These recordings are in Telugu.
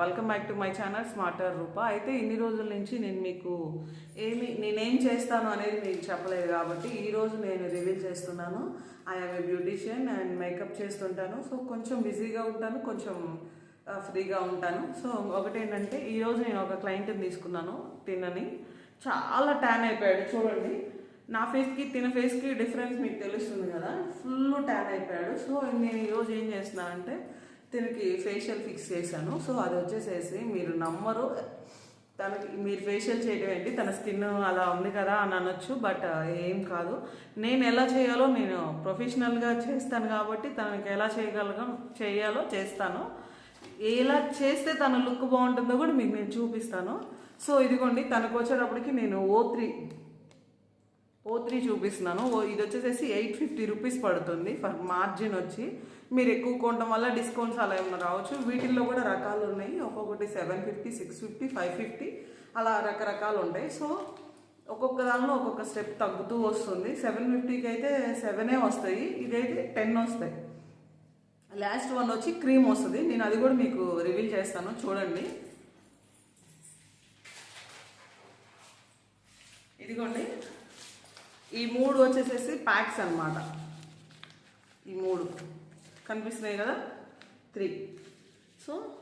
Welcome back to my channel smarter Roopa అయితే ఇన్ని రోజుల నుంచి నేను మీకు ఏమి నేనేం చేస్తాను అనేది మీకు చెప్పలేదు కాబట్టి ఈరోజు నేను రివీల్ చేస్తున్నాను. I'm a beautician and makeup చేస్తుంటాను. సో కొంచెం బిజీగా ఉంటాను కొంచెం ఫ్రీగా ఉంటాను. సో ఒకటి ఏంటంటే ఈరోజు నేను ఒక క్లయింట్ని తీసుకున్నాను తినని చాలా ట్యాన్ అయిపోయాడు చూడండి. నా ఫేస్కి తిన ఫేస్కి డిఫరెన్స్ మీకు తెలుస్తుంది కదా. ఫుల్ ట్యాన్ అయిపోయాడు. సో నేను ఈరోజు ఏం చేస్తున్నానంటే అంటే దీనికి ఫేషియల్ ఫిక్స్ చేశాను. సో అది వచ్చేసేసి మీరు నమ్మరు. తనకి మీరు ఫేషియల్ చేయడం ఏంటి? తన స్కిన్ అలా ఉంది కదా అని అనొచ్చు బట్ ఏం కాదు. నేను ఎలా చేయాలో నేను ప్రొఫెషనల్గా చేస్తాను కాబట్టి తనకి ఎలా చేయగలగా చేయాలో చేస్తాను. ఎలా చేస్తే తన లుక్ బాగుంటుందో కూడా మీకు నేను చూపిస్తాను. సో ఇదిగోండి తనకు వచ్చేటప్పటికి నేను ఓ త్రీ ఓ త్రీ చూపిస్తున్నాను. ఓ ఇది వచ్చేసేసి ఎయిట్ ఫిఫ్టీ రూపీస్ పడుతుంది ఫర్ మార్జిన్ వచ్చి. మీరు ఎక్కువ కొనడం వల్ల డిస్కౌంట్స్ అలా ఏమైనా రావచ్చు. వీటిల్లో కూడా రకాలు ఉన్నాయి. ఒక్కొక్కటి seven fifty six fifty five fifty అలా రకరకాలు ఉంటాయి. సో ఒక్కొక్క దానిలో ఒక్కొక్క స్టెప్ తగ్గుతూ వస్తుంది. సెవెన్ ఫిఫ్టీకి అయితే సెవెనే వస్తాయి. ఇదైతే టెన్ వస్తాయి. లాస్ట్ వన్ వచ్చి క్రీమ్ వస్తుంది. నేను అది కూడా మీకు రివీల్ చేస్తాను. చూడండి. ఇదిగోండి. ఈ మూడు వచ్చేసేసి ప్యాక్స్ అన్నమాట. ఈ మూడు కనిపిస్తున్నాయి కదా? త్రీ సో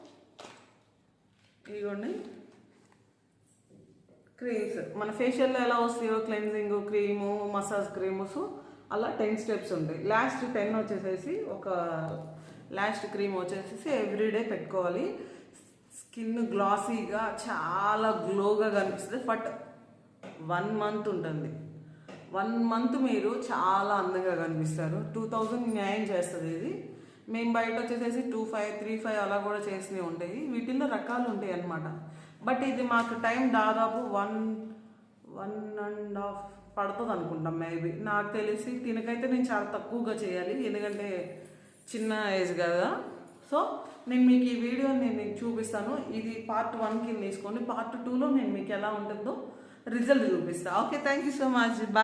ఇదిగోండి. క్రీమ్స్ మన ఫేషియల్లో ఎలా వస్తాయో? క్లెన్జింగ్ క్రీము మసాజ్ క్రీమ్స్ అలా టెన్ స్టెప్స్ ఉంటాయి. లాస్ట్ టెన్ వచ్చేసేసి ఒక లాస్ట్ క్రీమ్ వచ్చేసేసి ఎవ్రీడే పెట్టుకోవాలి. స్కిన్ గ్లాసీగా చాలా గ్లోగా కనిపిస్తుంది. బట్ వన్ మంత్ ఉంటుంది. వన్ మంత్ మీరు చాలా అందంగా కనిపిస్తారు. టూ థౌజండ్ న్యాయం చేస్తుంది ఇది. మేము బయట వచ్చేసేసి టూ ఫైవ్ త్రీ ఫైవ్ అలా కూడా చేసినవి ఉంటాయి. వీటిల్లో రకాలు ఉంటాయి అన్నమాట. బట్ ఇది మాకు టైం దాదాపు వన్ వన్ అండ్ హాఫ్ పడుతుంది అనుకుంటాం మేబీ. నాకు తెలిసి దీనికైతే నేను చాలా తక్కువగా చేయాలి. ఎందుకంటే చిన్న ఏజ్ కదా. సో నేను మీకు ఈ వీడియో నేను మీకు చూపిస్తాను. ఇది పార్ట్ వన్ కింద తీసుకోండి. పార్ట్ టూలో నేను మీకు ఎలా ఉంటుందో రిజల్ట్ చూపిస్తాను okay thank you so much bye